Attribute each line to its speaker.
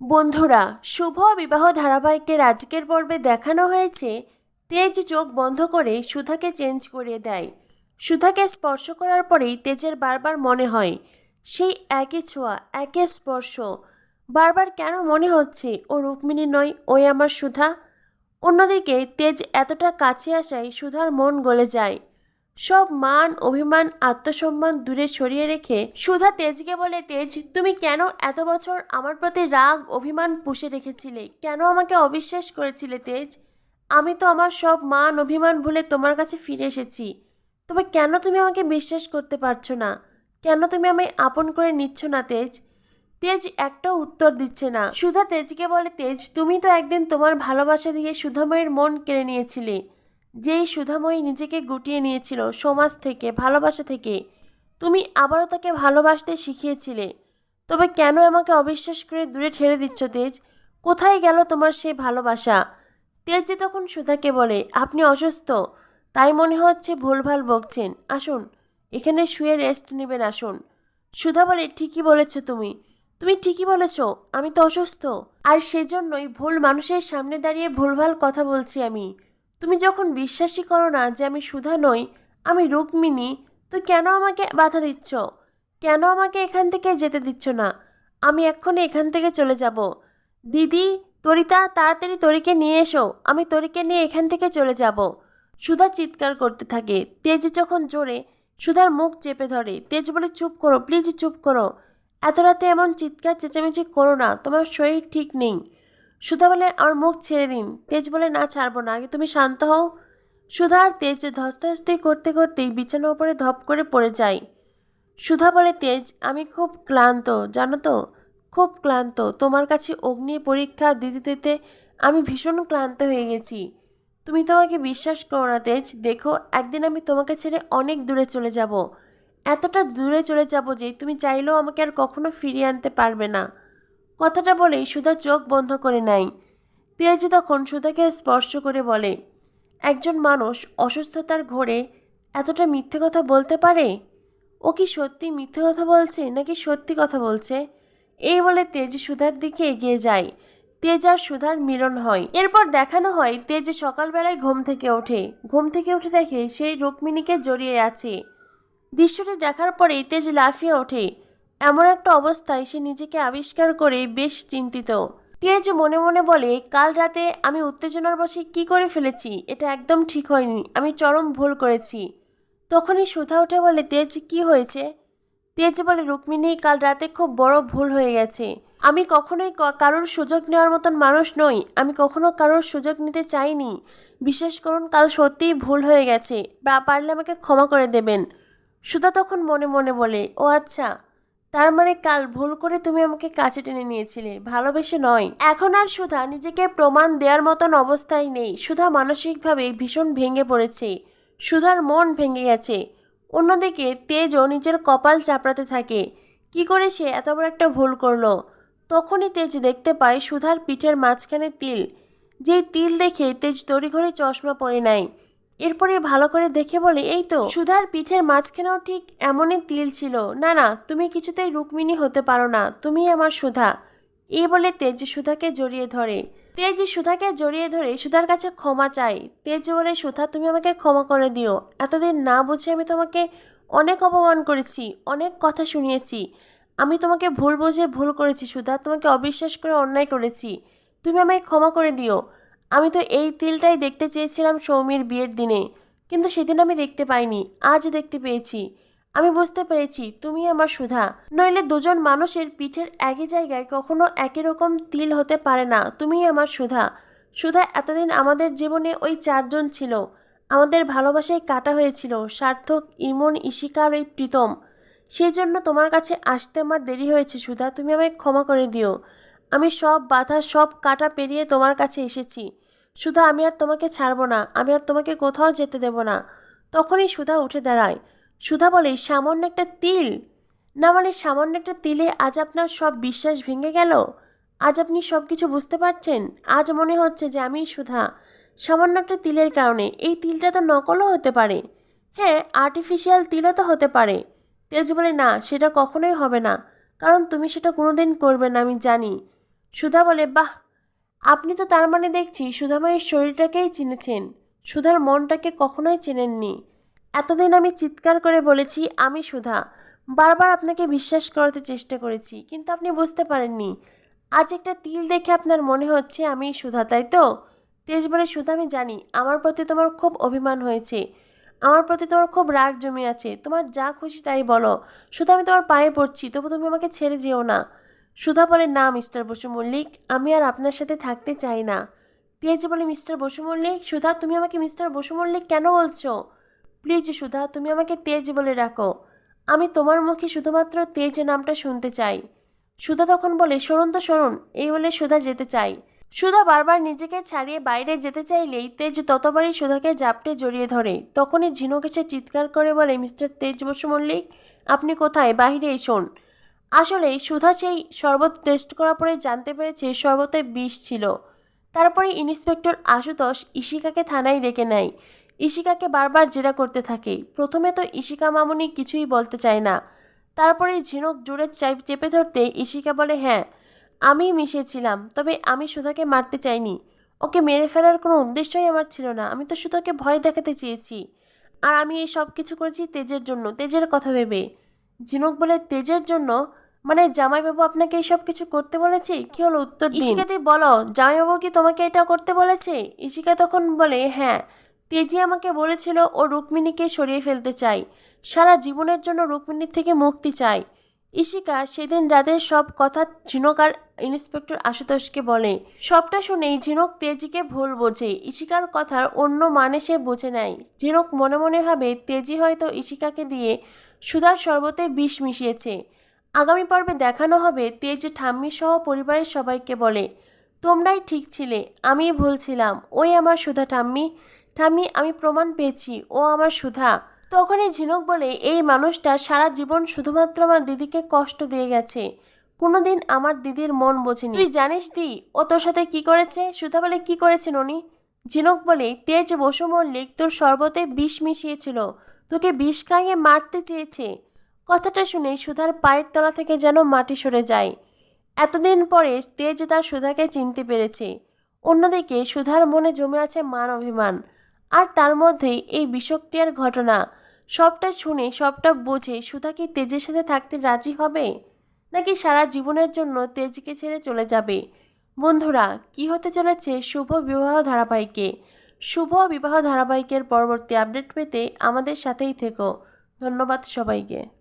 Speaker 1: বন্ধুরা, শুভ বিবাহ ধারাবাহিকের আজকের পর্বে দেখানো হয়েছে। তেজ চোখ বন্ধ করে সুধাকে চেঞ্জ করিয়ে দেয়। সুধাকে স্পর্শ করার পরেই তেজের বারবার মনে হয়, সেই একই ছোঁয়া, একই স্পর্শ। বারবার কেন মনে হচ্ছে, ও রুক্মিণী নয়, ওই আমার সুধা? অন্যদিকে তেজ এতটা কাছে আসায় সুধার মন গলে যায়। সব মান, অভিমান, আত্মসম্মান দূরে সরিয়ে রেখে সুধা তেজকে বলে, তেজ, তুমি কেন এত বছর আমার প্রতি রাগ, অভিমান পুষে রেখেছিলে? কেন আমাকে অবিশ্বাস করেছিলে, তেজ? আমি তো আমার সব মান, অভিমান ভুলে তোমার কাছে ফিরে এসেছি। তবে কেন তুমি আমাকে বিশ্বাস করতে পারছ না? কেন তুমি আমায় আপন করে নিচ্ছ না, তেজ? তেজ একটাও উত্তর দিচ্ছে না। সুধা তেজকে বলে, তেজ, তুমি তো একদিন তোমার ভালোবাসা দিয়ে সুধাময়ের মন কেড়ে নিয়েছিলে। যেই সুধাময়ী নিজেকে গুটিয়ে নিয়েছিল সমাজ থেকে, ভালোবাসা থেকে, তুমি আবারও তাকে ভালোবাসতে শিখিয়েছিলে। তবে কেন আমাকে অবিশ্বাস করে দূরে ঠেলে দিচ্ছ, তেজ? কোথায় গেল তোমার সেই ভালোবাসা? তেজ যে তখন সুধাকে বলে, আপনি অসুস্থ? তাই মনে হচ্ছে ভুলভাল বকছেন। আসুন, এখানে শুয়ে রেস্ট নেবেন, আসুন। সুধা বলে, ঠিকই বলেছ তুমি। তুমি ঠিকই বলেছ, আমি তো অসুস্থ। আর সেজন্যই ভুল মানুষের সামনে দাঁড়িয়ে ভুলভাল কথা বলছি আমি। তুমি যখন বিশ্বাসই করো না যে আমি সুধা নই, আমি রুক্মিণী, তো কেন আমাকে বাধা দিচ্ছ? কেন আমাকে এখান থেকে যেতে দিচ্ছ না? আমি এক্ষুনি এখান থেকে চলে যাব। দিদি, তরিতা, তাড়াতাড়ি তরিকে নিয়ে এসো। আমি তরিকে নিয়ে এখান থেকে চলে যাব। সুধা চিৎকার করতে থাকে। তেজ যখন জোরে, সুধার মুখ চেপে ধরে। তেজ বলে, চুপ করো প্লিজ চুপ করো। এত রাতে এমন চিৎকার, চেঁচামেচি করো না। তোমার শরীর ঠিক নেই। সুধা বলে, আমার মুখ ছেড়ে দিন। তেজ বলে, না, ছাড়বো না। আগে তুমি শান্ত হও। সুধা আর তেজ ধস্তাধস্তি করতে করতেই বিছানার উপরে ধপ করে পড়ে যায়। সুধা বলে, তেজ, আমি খুব ক্লান্ত, জানো তো? খুব ক্লান্ত। তোমার কাছে অগ্নি পরীক্ষা, দিতে দিতে আমি ভীষণ ক্লান্ত হয়ে গেছি। তুমি তোমাকে বিশ্বাস করো না, তেজ। দেখো, একদিন আমি তোমাকে ছেড়ে অনেক দূরে চলে যাব। এতটা দূরে চলে যাব যে তুমি চাইলেও আমাকে আর কখনো ফিরিয়ে আনতে পারবে না। কথাটা বলেই সুধা চোখ বন্ধ করে নেয়। তেজ তখন সুধাকে স্পর্শ করে বলে, একজন মানুষ অসুস্থতার ঘোরে এতটা মিথ্যে কথা বলতে পারে? ও কি সত্যি মিথ্যে কথা বলছে নাকি সত্যি কথা বলছে? এই বলে তেজ সুধার দিকে এগিয়ে যায়। তেজ আর সুধার মিলন হয়। এরপর দেখানো হয় তেজ সকালবেলায় ঘুম থেকে ওঠে। ঘুম থেকে উঠে দেখে সেই রুক্মিণীকে জড়িয়ে আছে। দৃশ্যটি দেখার পরেই তেজ লাফিয়ে ওঠে। এমন একটা অবস্থায় সে নিজেকে আবিষ্কার করে বেশ চিন্তিত। তেজ মনে মনে বলে, কাল রাতে আমি উত্তেজনার বসে কি করে ফেলেছি? এটা একদম ঠিক হয়নি। আমি চরম ভুল করেছি। তখনই সুধা উঠে বলে, তেজ, কি হয়েছে? তেজ বলে, রুক্মিণী, কাল রাতে খুব বড় ভুল হয়ে গেছে। আমি কখনোই কারোর সুযোগ নেওয়ার মতন মানুষ নই। আমি কখনো কারোর সুযোগ নিতে চাইনি। বিশেষ করুন, কাল সত্যিই ভুল হয়ে গেছে। বা পারলে আমাকে ক্ষমা করে দেবেন। সুধা তখন মনে মনে বলে, ও আচ্ছা তার মানে কাল ভুল করে তুমি আমাকে কাছে টেনে নিয়েছিলে, ভালোবেসে নয়। এখন আর সুধা নিজেকে প্রমাণ দেওয়ার মতন অবস্থায় নেই। সুধা মানসিকভাবে ভীষণ ভেঙে পড়েছে। সুধার মন ভেঙে গেছে। অন্যদিকে তেজও নিজের কপাল চাপড়াতে থাকে। কি করে সে এত বড় একটা ভুল করল? তখনই তেজ দেখতে পায় সুধার পিঠের মাঝখানে তিল। যেই তিল দেখে তেজ তড়িঘড়ি চশমা পরে নেয়। এরপরে ভালো করে দেখে বলে, এই তো, সুধার পিঠের মাঝখানেও ঠিক এমনই তিল ছিল। না না, তুমি কিছুতেই রুক্মিণী হতে পারো না, তুমি আমার সুধা। এই বলে তেজ সুধাকে জড়িয়ে ধরে। তেজ সুধাকে জড়িয়ে ধরে সুধার কাছে ক্ষমা চাই তেজ বলে, সুধা, তুমি আমাকে ক্ষমা করে দিও। এতদিন না বুঝে আমি তোমাকে অনেক অপমান করেছি, অনেক কথা শুনিয়েছি। আমি তোমাকে ভুল বুঝে ভুল করেছি, সুধা। তোমাকে অবিশ্বাস করে অন্যায় করেছি। তুমি আমায় ক্ষমা করে দিও। আমি তো এই তিলটাই দেখতে চেয়েছিলাম সৌমির বিয়ের দিনে, কিন্তু সেদিন আমি দেখতে পাইনি, আজ দেখতে পেয়েছি। আমি বুঝতে পেরেছি, তুমি আমার সুধা। নইলে দুজন মানুষের পিঠের একই জায়গায় কখনো একই রকম তিল হতে পারে না, তুমিই আমার সুধা। সুধা এতদিন আমাদের জীবনে ওই চারজন ছিল। আমাদের ভালোবাসায় কাটা হয়েছিল, সার্থক, ইমন ইশিকার ওই প্রীতম। সেই জন্য তোমার কাছে আসতে আমার দেরি হয়েছে, সুধা, তুমি আমায় ক্ষমা করে দিও। আমি সব বাধা, সব কাটা পেরিয়ে তোমার কাছে এসেছি। সুধা, আমি আর তোমাকে ছাড়বো না। আমি আর তোমাকে কোথাও যেতে দেব না। তখনই সুধা উঠে দাঁড়ায়। সুধা বলে, সামান্য একটা তিল? না মানে সামান্য একটা তিলে আজ আপনার সব বিশ্বাস ভেঙে গেল? আজ আপনি সব কিছু বুঝতে পারছেন? আজ মনে হচ্ছে যে আমি সুধা। সামান্য একটা তিলের কারণে। এই তিলটা তো নকলও হতে পারে। হ্যাঁ আর্টিফিশিয়াল তিলও তো হতে পারে। তেজ বলে, না, সেটা কখনোই হবে না। কারণ তুমি সেটা কোনোদিন করবে না, আমি জানি। সুধা বলে, বাহ, আপনি তো তার মানে দেখছি সুধামায়ের শরীরটাকেই চিনেছেন। সুধার মনটাকে কখনোই চেনেননি। এতদিন আমি চিৎকার করে বলেছি, আমি সুধা। বারবার আপনাকে বিশ্বাস করাতে চেষ্টা করেছি, কিন্তু আপনি বুঝতে পারেননি। আজ একটা তিল দেখে আপনার মনে হচ্ছে আমি সুধা, তাই তো? তেজ বলে, সুধা, আমি জানি, আমার প্রতি তোমার খুব অভিমান হয়েছে। আমার প্রতি তোমার খুব রাগ জমে আছে। তোমার যা খুশি তাই বলো। সুধা, আমি তোমার পায়ে পড়ছি, তবু তুমি আমাকে ছেড়ে যেও না। সুধা বলে, না, মিস্টার বসু মল্লিক, আমি আর আপনার সাথে থাকতে চাই না। তেজ বলে, মিস্টার বসু মল্লিক, সুধা, তুমি আমাকে মিস্টার বসু মল্লিক কেন বলছো? প্লিজ সুধা, তুমি আমাকে তেজ বলে রাখো আমি তোমার মুখে শুধুমাত্র তেজ নামটা শুনতে চাই। সুধা তখন বলে শুনুন তো শুনুন এই বলে সুধা যেতে চাই। সুধা বারবার নিজেকে ছাড়িয়ে বাইরে যেতে চাইলেই তেজ ততবারই সুধাকে জাপটে জড়িয়ে ধরে। তখনই ঝিনুক এসে চিৎকার করে বলে, মিস্টার তেজ বসু মল্লিক, আপনি কোথায়? বাইরে এসুন। আসলে সুধা সেই শরবত টেস্ট করার পরে জানতে পেরেছে শরবতে বিষ ছিল। তারপরে ইন্সপেক্টর আশুতোষ ইশিকাকে থানায় ডেকে নেয়। ইশিকাকে বারবার জেরা করতে থাকে। প্রথমে তো ইশিকা মামুনি কিছুই বলতে চায় না। তারপরে ঝিনুক জোরে চাই- চেপে ধরতে ইশিকা বলে হ্যাঁ আমি মিশেছিলাম, তবে আমি সুধাকে মারতে চাইনি। ওকে মেরে ফেলার কোনো উদ্দেশ্যই আমার ছিল না। আমি তো সুধাকে ভয় দেখাতে চেয়েছি। আর আমি এই সব কিছু করেছি তেজের জন্য। তেজের কথা ভেবে। ঝিনুক বলে তেজের জন্য মানে জামাইবাবু আপনাকে এইসব কিছু করতে বলেছে? কি হলো উত্তর দিন? ইশিকাতে বলো, জামাইবাবু কি তোমাকে এটা করতে বলেছে? ইশিকা তখন বলে হ্যাঁ তেজি আমাকে বলেছিল ও রুক্মিণীকে সরিয়ে ফেলতে চাই। সারা জীবনের জন্য রুক্মিণীর থেকে মুক্তি চাই। ইশিকা সেদিন রাতের সব কথা ঝিনুক আর ইন্সপেক্টর আশুতোষকে বলে। সবটা শুনেই ঝিনুক তেজিকে ভুল বোঝে। ইশিকার কথার অন্য মানে সে বুঝে নেয়। ঝিনুক মনে মনে ভাবে, তেজি হয়তো ইশিকাকে দিয়ে সুধার শরবতে বিষ মিশিয়েছে। আগামী পর্বে দেখানো হবে তেজ ঠাম্মি সহ পরিবারের সবাইকে বলে। তোমরাই ঠিক ছিলে আমি ভুল ছিলাম। ওই আমার সুধা ঠাম্মি। ঠাম্মি, আমি প্রমাণ পেয়েছি, ও আমার সুধা। তখনই ঝিনুক বলে, এই মানুষটা সারা জীবন শুধুমাত্র আমার দিদিকে কষ্ট দিয়ে গেছে। কোনোদিন আমার দিদির মন বোঝেনি। তুই জানিস দি ও তোর সাথে কি করেছে? সুধা বলে, কি করেছে ননি ঝিনুক বলে তেজ বসু মল্লিক তোর শরবতে বিষ মিশিয়েছিল। তোকে বিষ খাইয়ে মারতে চেয়েছে। কথাটা শুনে সুধার পায়ের তলা থেকে যেন মাটি সরে যায়। এতদিন পরে তেজ তার সুধাকে চিনতে পেরেছে। অন্যদিকে সুধার মনে জমে আছে মান অভিমান। আর তার মধ্যেই এই বিষক্রিয়ার ঘটনা। সবটা শুনে, সবটা বুঝে সুধা কি তেজের সাথে থাকতে রাজি হবে? নাকি সারা জীবনের জন্য তেজকে ছেড়ে চলে যাবে? বন্ধুরা, কি হতে চলেছে শুভ বিবাহ ধারাবাহিকে? শুভ বিবাহ ধারাবাহিকের পরবর্তী আপডেট পেতে আমাদের সাথেই থেকো। ধন্যবাদ সবাইকে।